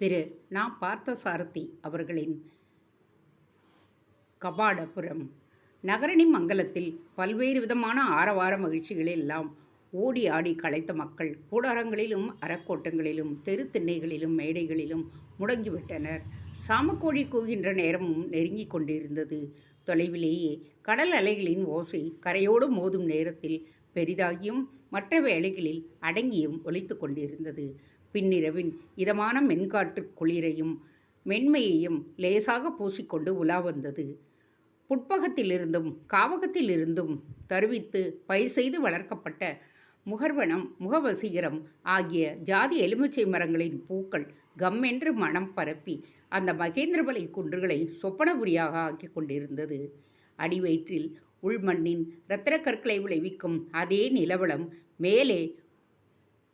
திரு. நா. பார்த்தசாரதி அவர்களின் கபாடபுரம். நகரணி மங்கலத்தில் பல்வேறு விதமான ஆரவார மகிழ்ச்சிகளை எல்லாம் ஓடி ஆடி களைத்த மக்கள் கூடாரங்களிலும் அறக்கோட்டங்களிலும் தெரு திண்ணைகளிலும் மேடைகளிலும் முடங்கிவிட்டனர் சாமக்கோழி கூகின்ற நேரமும் நெருங்கி கொண்டிருந்தது. தொலைவிலேயே கடல் அலைகளின் ஓசை கரையோடு மோதும் நேரத்தில் பெரிதாகியும் மற்ற வேளைகளில் அடங்கியும் ஒலித்து கொண்டிருந்தது. பின்னிரவின் இதமான மென்காற்று குளிரையும் மென்மையையும் லேசாக பூசிக்கொண்டு உலா வந்தது. புட்பகத்திலிருந்தும் காவகத்திலிருந்தும் தருவித்து பயிர் செய்து வளர்க்கப்பட்ட முகர்வனம் முகவசீகரம் ஆகிய ஜாதி எலுமிச்சை மரங்களின் பூக்கள் கம்மென்று மனம் பரப்பி அந்த மகேந்திரபலை குன்றுகளை சொப்பனபுரியாக ஆக்கி கொண்டிருந்தது. அடிவயிற்றில் உள்மண்ணின் இரத்தின கற்களை விளைவிக்கும் அதே நிலவளம் மேலே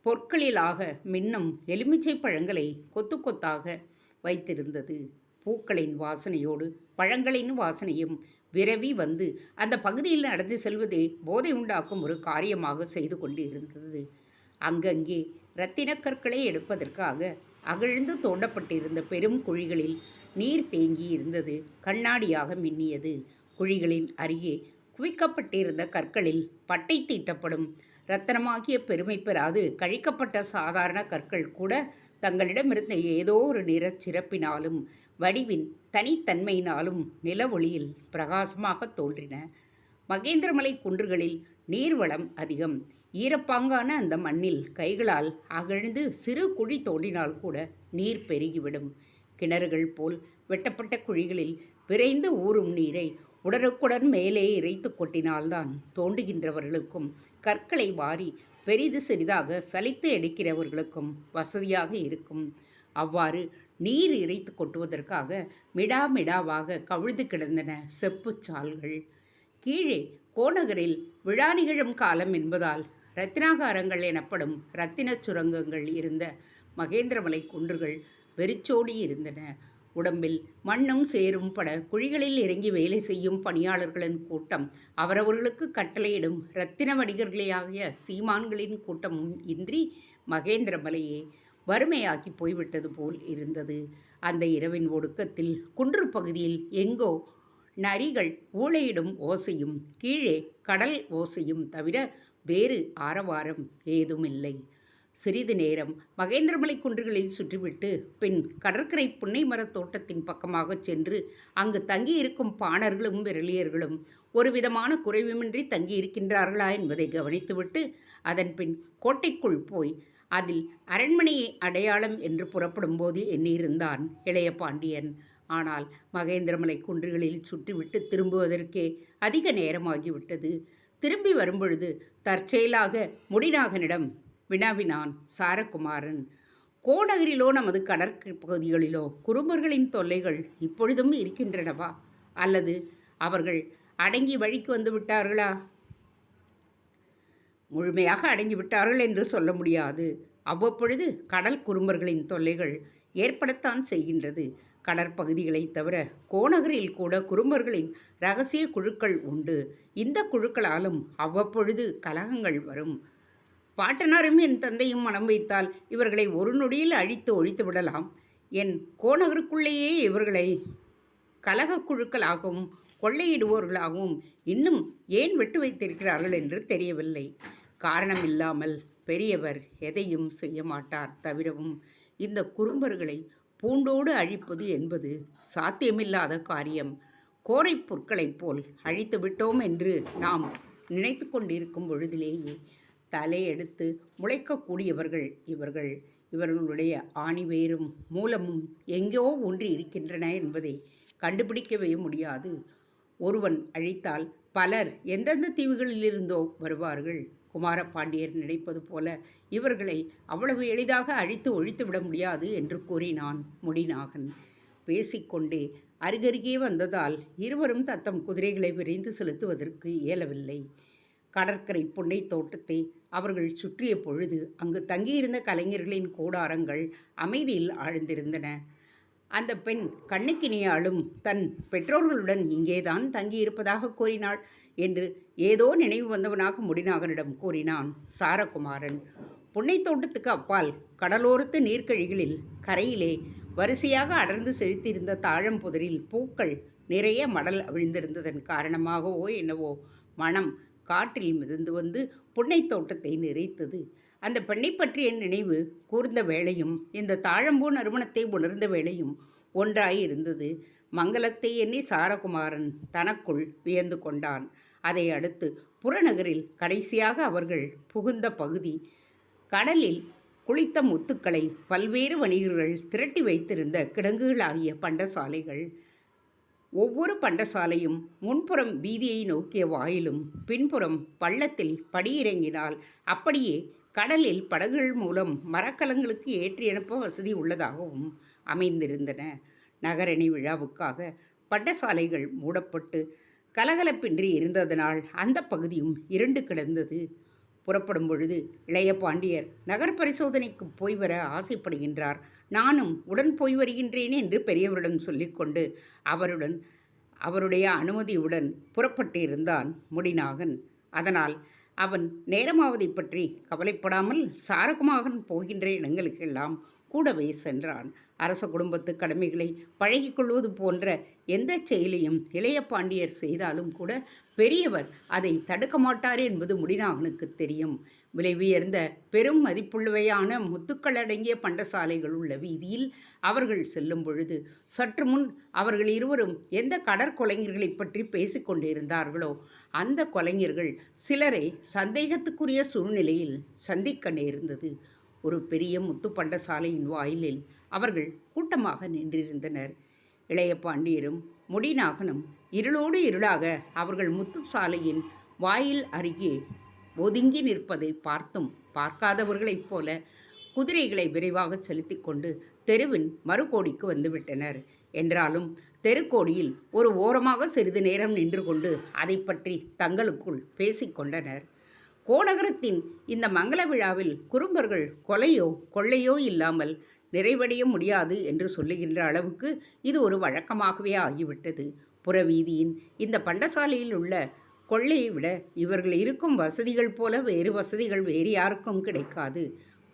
பொற்களிலாக மின்னும் எலுமிச்சை பழங்களை கொத்து கொத்தாக வைத்திருந்தது. பூக்களின் வாசனையோடு பழங்களின் வாசனையும் விரவி வந்து அந்த பகுதியில் நடந்து செல்வதே போதை உண்டாக்கும் ஒரு காரியமாக செய்து கொண்டிருந்தது. அங்கங்கே இரத்தினக்கற்களை எடுப்பதற்காக அகழ்ந்து தோண்டப்பட்டிருந்த பெரும் குழிகளில் நீர் தேங்கி இருந்தது கண்ணாடியாக மின்னியது. குழிகளின் அருகே குவிக்கப்பட்டிருந்த கற்களில் பட்டை தீட்டப்படும் ரத்தனமாகிய பெருமை பெறாது. கழிக்கப்பட்ட சாதாரண கற்கள் கூட தங்களிடமிருந்த ஏதோ ஒரு நிறச் சிறப்பினாலும் வடிவின் தனித்தன்மையினாலும் நில ஒளியில் பிரகாசமாக தோன்றின. மகேந்திரமலை குன்றுகளில் நீர்வளம் அதிகம். ஈரப்பாங்கான அந்த மண்ணில் கைகளால் அகழ்ந்து சிறு குழி தோண்டினால் கூட நீர் பெருகிவிடும். கிணறுகள் போல் வெட்டப்பட்ட குழிகளில் விரைந்து ஊறும் நீரை உடனுக்குடன் மேலே இறைத்து கொட்டினால்தான் தோண்டுகின்றவர்களுக்கும் கற்களை வாரி பெரிது சிறிதாக சலித்து எடுக்கிறவர்களுக்கும் வசதியாக இருக்கும். அவ்வாறு நீர் இறைத்து கொட்டுவதற்காக மிடாமிடாவாக கவிழ்ந்து கிடந்தன செப்புச் சால்கள். கீழே கோநகரில் விழா நிகழும் காலம் என்பதால் ரத்தினாகாரங்கள் எனப்படும் இரத்தினச் சுரங்கங்கள் இருந்த மகேந்திரமலை குன்றுகள் வெறிச்சோடி இருந்தன. உடம்பில் மண்ணும் சேரும் பட குழிகளில் இறங்கி வேலை செய்யும் பணியாளர்களின் கூட்டம் அவரவர்களுக்கு கட்டளையிடும் இரத்தின வணிகர்களாகிய சீமான்களின் கூட்டமும் இன்றி மகேந்திரமலையே வறுமையாக்கி போய்விட்டது போல் இருந்தது. அந்த இரவின் ஒடுக்கத்தில் குன்று பகுதியில் எங்கோ நரிகள் ஊளையிடும் ஓசையும் கீழே கடல் ஓசையும் தவிர வேறு ஆரவாரம் ஏதுமில்லை. சிறிது நேரம் மகேந்திரமலை குன்றுகளில் சுற்றிவிட்டு பின் கடற்கரை புன்னை மரத் தோட்டத்தின் பக்கமாகச் சென்று அங்கு தங்கியிருக்கும் பாணர்களும் விரலியர்களும் ஒரு விதமான குறைவுமின்றி தங்கியிருக்கின்றார்களா என்பதை கவனித்துவிட்டு அதன் பின் கோட்டைக்குள் போய் அதில் அரண்மனையை அடையாளம் என்று புறப்படும்போது எண்ணியிருந்தான் இளைய பாண்டியன். ஆனால் மகேந்திரமலை குன்றுகளில் சுற்றிவிட்டு திரும்புவதற்கே அதிக நேரமாகிவிட்டது. திரும்பி வரும்பொழுது தற்செயலாக முடிநாகனிடம் வினாவினான் சாரகுமாரன். கோநகரிலோ நமது கடற்பகுதிகளிலோ குறும்பர்களின் தொல்லைகள் இப்பொழுதும் இருக்கின்றனவா? அல்லது அவர்கள் அடங்கி வழிக்கு வந்து விட்டார்களா? முழுமையாக அடங்கிவிட்டார்கள் என்று சொல்ல முடியாது. அவ்வப்பொழுது கடல் குறும்பர்களின் தொல்லைகள் ஏற்படத்தான் செய்கின்றது. கடற்பகுதிகளைத் தவிர கோநகரில் கூட குறும்பர்களின் ரகசிய குழுக்கள் உண்டு. இந்த குழுக்களாலும் அவ்வப்பொழுது கலகங்கள் வரும். பாட்டனாரும் என் தந்தையும் மனம் வைத்தால் இவர்களை ஒரு நொடியில் அழித்து ஒழித்து விடலாம். என் கோநகருக்குள்ளேயே இவர்களை கலகக் குழுக்களாகவும் கொள்ளையிடுவோர்களாகவும் இன்னும் ஏன் விட்டு வைத்திருக்கிறார்கள் என்று தெரியவில்லை. காரணமில்லாமல் பெரியவர் எதையும் செய்ய மாட்டார் தவிரவும் இந்த குறும்பர்களை பூண்டோடு அழிப்பது என்பது சாத்தியமில்லாத காரியம். கோரை பொருட்களைப் போல் அழித்து விட்டோம் என்று நாம் நினைத்து கொண்டிருக்கும் பொழுதிலேயே தலையெடுத்து முளைக்கக்கூடியவர்கள் இவர்கள். இவர்களுடைய ஆணிவேரும் மூலமும் எங்கோ ஒன்று இருக்கின்றன என்பதை கண்டுபிடிக்கவே முடியாது. ஒருவன் அழித்தால் பலர் எந்தெந்த தீவுகளிலிருந்தோ வருவார்கள். குமாரபாண்டியர் நினைப்பது போல இவர்களை அவ்வளவு எளிதாக அழித்து ஒழித்து விட முடியாது என்று கூறினான் முடிநாகன் பேசிக்கொண்டே அருகருகே வந்ததால் இருவரும் தத்தம் குதிரைகளை விரைந்து செலுத்துவதற்கு இயலவில்லை. கடற்கரை புன்னை தோட்டத்தை அவர்கள் சுற்றிய பொழுது அங்கு தங்கியிருந்த கலைஞர்களின் கூடாரங்கள் அமைதியில் ஆழ்ந்திருந்தன. அந்த பெண் கண்ணுக்கினியாலும் தன் பெற்றோர்களுடன் இங்கேதான் தங்கியிருப்பதாக கூறினாள் என்று ஏதோ நினைவு வந்தவனாக முடிநாகனிடம் கூறினான் சாரகுமாரன். புன்னைத்தோட்டத்துக்கு அப்பால் கடலோரத்து நீர்க்கழிகளில் கரையிலே வரிசையாக அடர்ந்து செழித்திருந்த தாழம்புதரில் பூக்கள் நிறைய மடல் அவிழ்ந்திருந்ததன் காரணமாகவோ என்னவோ மனம் காற்றில் மிதந்து வந்து புன்னைத் தோட்டத்தை நிறைத்தது. அந்த பெண்ணை பற்றிய நினைவு கூர்ந்த வேளையும் இந்த தாழம்பூ நறுமணத்தை உணர்ந்த வேளையும் ஒன்றாய் இருந்தது. மங்களத்தை எண்ணி சாரகுமாரன் தனக்குள் வியந்து கொண்டான். அதை அடுத்து புறநகரில் கடைசியாக அவர்கள் புகுந்த பகுதி. கடலில் குளித்த முத்துக்களை பல்வேறு வணிகர்கள் திரட்டி வைத்திருந்த கிடங்குகளாகிய பண்டசாலைகள். ஒவ்வொரு பண்டசாலையும் முன்புறம் வீதியை நோக்கிய வாயிலும் பின்புறம் பள்ளத்தில் படியிறங்கினால் அப்படியே கடலில் படகுகள் மூலம் மரக்கலங்களுக்கு ஏற்றி அனுப்ப வசதி உள்ளதாகவும் அமைந்திருந்தன. நகரணி விழாவுக்காக பண்டசாலைகள் மூடப்பட்டு கலகலப்பின்றி இருந்ததனால் அந்த பகுதியும் இருண்டு கிடந்தது. புறப்படும் பொழுது இளைய பாண்டியர் நகர் பரிசோதனைக்கு போய் வர ஆசைப்படுகின்றார். நானும் உடன் போய் வருகின்றேன் என்று பெரியவரிடம் சொல்லிக்கொண்டு அவருடன் அவருடைய அனுமதியுடன் புறப்பட்டிருந்தான் முடிநாகன். அதனால் அவன் நேரமாவதை பற்றி கவலைப்படாமல் சாரகமாகன் போகின்ற இடங்களுக்கெல்லாம் கூடவே சென்றான். அரச குடும்பத்து கடமைகளை பழகிக்கொள்வது போன்ற எந்த செயலையும் இளைய பாண்டியர் செய்தாலும் கூட பெரியவர் அதை தடுக்க மாட்டார் என்பது முடிநாகனுக்கு தெரியும். விலை உயர்ந்த பெரும் மதிப்புள்ளவையான முத்துக்கள் அடங்கிய பண்டசாலைகள் உள்ள வீதியில் அவர்கள் செல்லும் பொழுது சற்று முன் அவர்கள் இருவரும் எந்த கடற்கொலைஞர்களை பற்றி பேசிக்கொண்டிருந்தார்களோ அந்த கொலைஞர்கள் சிலரை சந்தேகத்துக்குரிய சூழ்நிலையில் சந்திக்க நேர்ந்தது. ஒரு பெரிய முத்து பண்டசாலையின் வாயிலில் அவர்கள் கூட்டமாக நின்றிருந்தனர். இளைய பாண்டியரும் முடிநாகனும் இருளோடு இருளாக அவர்கள் முத்து சாலையின் வாயில் அருகே ஒதுங்கி நிற்பதை பார்த்தும் பார்க்காதவர்களைப் போல குதிரைகளை விரைவாக செலுத்தி கொண்டு தெருவின் மறுகோடிக்கு வந்துவிட்டனர். என்றாலும் தெருக்கோடியில் ஒரு ஓரமாக சிறிது நேரம் நின்று கொண்டு அதை பற்றி தங்களுக்குள் பேசிக்கொண்டனர் கோநகரத்தின் இந்த மங்கள விழாவில் குறும்பர்கள் கொலையோ கொள்ளையோ இல்லாமல் நிறைவடைய முடியாது என்று சொல்லுகின்ற அளவுக்கு இது ஒரு வழக்கமாகவே ஆகிவிட்டது. புறவீதியின் இந்த பண்டசாலையில் உள்ள கொள்ளையை விட இவர்கள் இருக்கும் வசதிகள் போல வேறு வசதிகள் வேறு யாருக்கும் கிடைக்காது.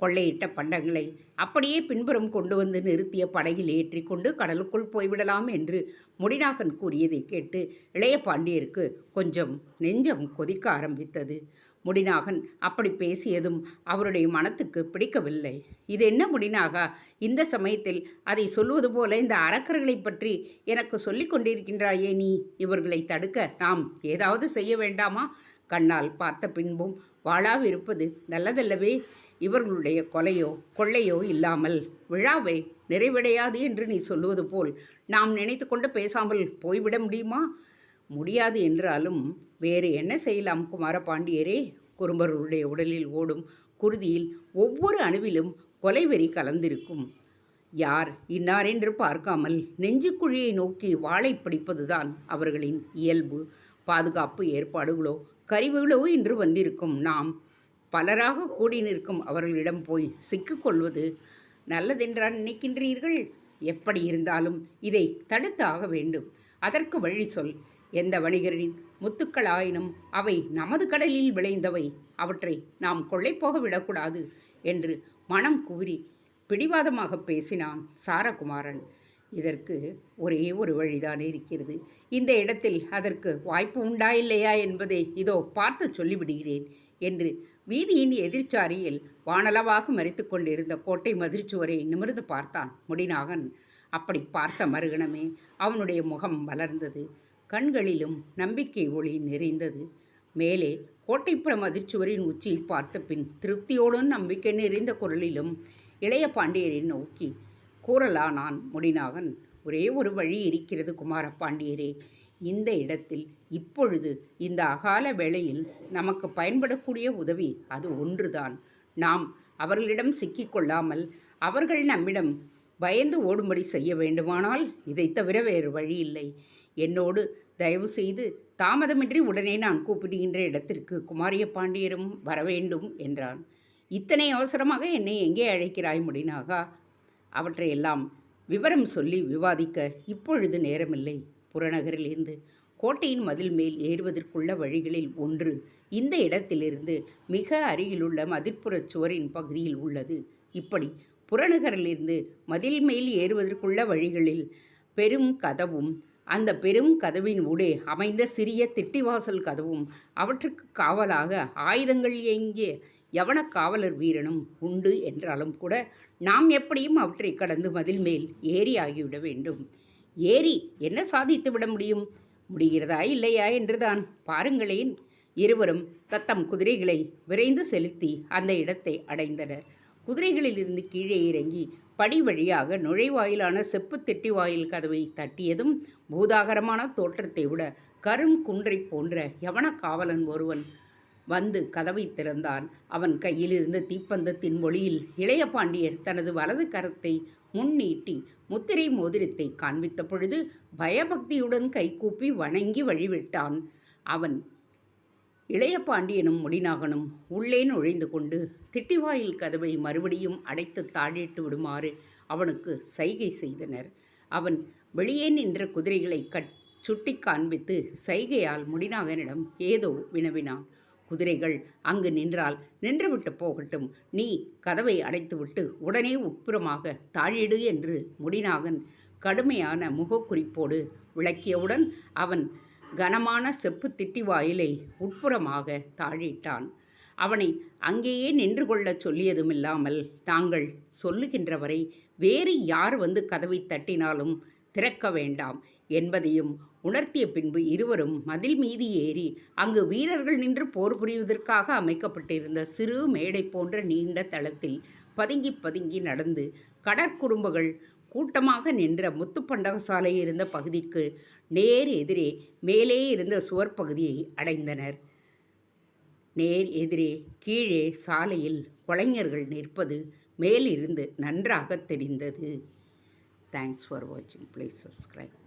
கொள்ளையிட்ட பண்டங்களை அப்படியே பின்புறம் கொண்டு வந்து நிறுத்திய படகில் ஏற்றிக்கொண்டு கடலுக்குள் போய்விடலாம் என்று முடிநாகன் கூறியதை கேட்டு இளைய பாண்டியருக்கு கொஞ்சம் நெஞ்சம் கொதிக்க ஆரம்பித்தது. முடிநாகன் அப்படி பேசியதும் அவருடைய மனத்துக்கு பிடிக்கவில்லை. இது என்ன முடிநாகா? இந்த சமயத்தில் அதை சொல்வது போல இந்த அரக்கர்களை பற்றி எனக்கு சொல்லிக் கொண்டிருக்கின்றாயே நீ. இவர்களை தடுக்க நாம் ஏதாவது செய்ய வேண்டாமா? கண்ணால் பார்த்த பின்பும் வாழாவிருப்பது நல்லதல்லவே இவர்களுடைய கொலையோ கொள்ளையோ இல்லாமல். விழாவை நிறைவடையாது என்று நீ சொல்லுவது போல் நாம் நினைத்து கொண்டு பேசாமல் போய்விட முடியுமா? முடியாது என்றாலும் வேறு என்ன செய்யலாம் குமார பாண்டியரே குறும்பர்களுடைய உடலில் ஓடும் குருதியில் ஒவ்வொரு அணுவிலும் கொலைவெறி கலந்திருக்கும். யார் இன்னார் என்று பார்க்காமல் நெஞ்சுக்குழியை நோக்கி வாழை பிடிப்பதுதான் அவர்களின் இயல்பு. பாதுகாப்பு ஏற்பாடுகளோ கருவிகளோ இன்று வந்திருக்கும். நாம் பலராக கூடி நிற்கும் அவர்களிடம் போய் சிக்கிக்கொள்வது நல்லதென்றால் நினைக்கின்றீர்கள்? எப்படி இருந்தாலும் இதை தடுத்து ஆக வேண்டும். அதற்கு வழி சொல். எந்த வணிகரின் முத்துக்களாயினும் அவை நமது கடலில் விளைந்தவை. அவற்றை நாம் கொள்ளை போக விடக்கூடாது என்று மனம் கூறி பிடிவாதமாக பேசினான் சாரகுமாரன். இதற்கு ஒரே ஒரு வழிதான் இருக்கிறது. இந்த இடத்தில் அதற்கு வாய்ப்பு உண்டா இல்லையா என்பதை இதோ பார்த்து சொல்லிவிடுகிறேன் என்று வீதியின் எதிர்ச்சாரியில் வானளவாக மறித்து கொண்டிருந்த கோட்டை மதிர்ச்சுவரை நிமிர்ந்து பார்த்தான் முடிநாகன். அப்படி பார்த்த மறுகணமே அவனுடைய முகம் வளர்ந்தது. கண்களிலும் நம்பிக்கை ஒளி நிறைந்தது. மேலே கோட்டைப்புற அதிர்ச்சுவரின் உச்சியை பார்த்த பின் திருப்தியோடும் நம்பிக்கை நிறைந்த குரலிலும் இளைய பாண்டியரை நோக்கி கூறலானான் முடிநாகன் ஒரே ஒரு வழி இருக்கிறது குமார பாண்டியரே இந்த இடத்தில் இப்பொழுது இந்த அகால வேளையில் நமக்கு பயன்படக்கூடிய உதவி அது ஒன்றுதான். நாம் அவர்களிடம் சிக்கிக்கொள்ளாமல் அவர்கள் நம்மிடம் பயந்து ஓடும்படி செய்ய வேண்டுமானால் இதை தவிர வேறு வழி இல்லை. என்னோடு தயவு செய்து தாமதமின்றி உடனே நான் கூப்பிடுகின்ற இடத்திற்கு குமாரிய பாண்டியரும் வரவேண்டும் என்றான். இத்தனை அவசரமாக என்னை எங்கே அழைக்கிறாய் முடினாகா அவற்றையெல்லாம் விவரம் சொல்லி விவாதிக்க இப்பொழுது நேரமில்லை. புறநகரிலிருந்து கோட்டையின் மதில் மேல் ஏறுவதற்குள்ள வழிகளில் ஒன்று இந்த இடத்திலிருந்து மிக அருகிலுள்ள மதிற்புறச் சுவரின் பகுதியில் உள்ளது. இப்படி புறநகரிலிருந்து மதில் மேல் ஏறுவதற்குள்ள வழிகளில் பெரும் கதவும் அந்த பெரும் கதவின் ஊடே அமைந்த சிறிய திட்டிவாசல் கதவும் அவற்றுக்கு காவலாக ஆயுதங்கள் ஏங்கிய யவன காவலர் வீரனும் உண்டு என்றாலும் கூட நாம் எப்படியும் அவற்றை கடந்து மதில் மேல் ஏறி ஆகிவிட வேண்டும். ஏறி என்ன சாதித்து விட முடியும்? முடிகிறதா இல்லையா என்றுதான். பாருங்களேன். இருவரும் தத்தம் குதிரைகளை விரைந்து செலுத்தி அந்த இடத்தை அடைந்தனர். குதிரைகளிலிருந்து கீழே இறங்கி படி வழியாக நுழைவாயிலான செப்பு திட்டி வாயில் கதவை தட்டியதும் பூதாகரமான தோற்றத்தை விட கரும் குன்றை போன்ற யவன காவலன் ஒருவன் வந்து கதவை திறந்தான். அவன் கையில் இருந்த தீப்பந்தத்தின் மொழியில் இளைய பாண்டியர் தனது வலது கரத்தை முன்னீட்டி முத்திரை மோதிரத்தை காண்பித்த பொழுது பயபக்தியுடன் கைகூப்பி வணங்கி வழிவிட்டான். அவன் இளைய பாண்டியனும் முடிநாகனும் உள்ளே நுழைந்து கொண்டு திட்டிவாயில் கதவை மறுபடியும் அடைத்து தாழிட்டு விடுமாறு அவனுக்கு சைகை செய்தனர். அவன் வெளியே நின்ற குதிரைகளை கட் சுட்டி காண்பித்து சைகையால் முடிநாகனிடம் ஏதோ வினவினான். குதிரைகள் அங்கு நின்றால் நின்றுவிட்டு போகட்டும். நீ கதவை அடைத்துவிட்டு உடனே உட்புறமாக தாழிடு என்று முடிநாகன் கடுமையான முகக்குறிப்போடு விளக்கியவுடன் அவன் கனமான செப்பு திட்டி வாயிலை உட்புறமாக தாழிட்டான். அவனை அங்கேயே நின்று கொள்ளச் சொல்லியதுமில்லாமல் தாங்கள் சொல்லுகின்றவரை வேறு யார் வந்து கதவை தட்டினாலும் திறக்க வேண்டாம் என்பதையும் உணர்த்திய பின்பு இருவரும் மதில் மீது ஏறி அங்கு வீரர்கள் நின்று போர் புரிவதற்காக அமைக்கப்பட்டிருந்த சிறு மேடை போன்ற நீண்ட தளத்தில் பதுங்கி பதுங்கி நடந்து கடற்குறும்புகள் கூட்டமாக நின்ற முத்துப்பண்டகசாலை இருந்த பகுதிக்கு நேர் எதிரே மேலே இருந்த சுவர் பகுதியை அடைந்தனர். நேர் எதிரே கீழே சாலையில் கொலைஞர்கள் நிற்பது மேலிருந்து நன்றாக தெரிந்தது. தேங்க்ஸ் ஃபார் வாட்சிங் ப்ளீஸ் சப்ஸ்கிரைப்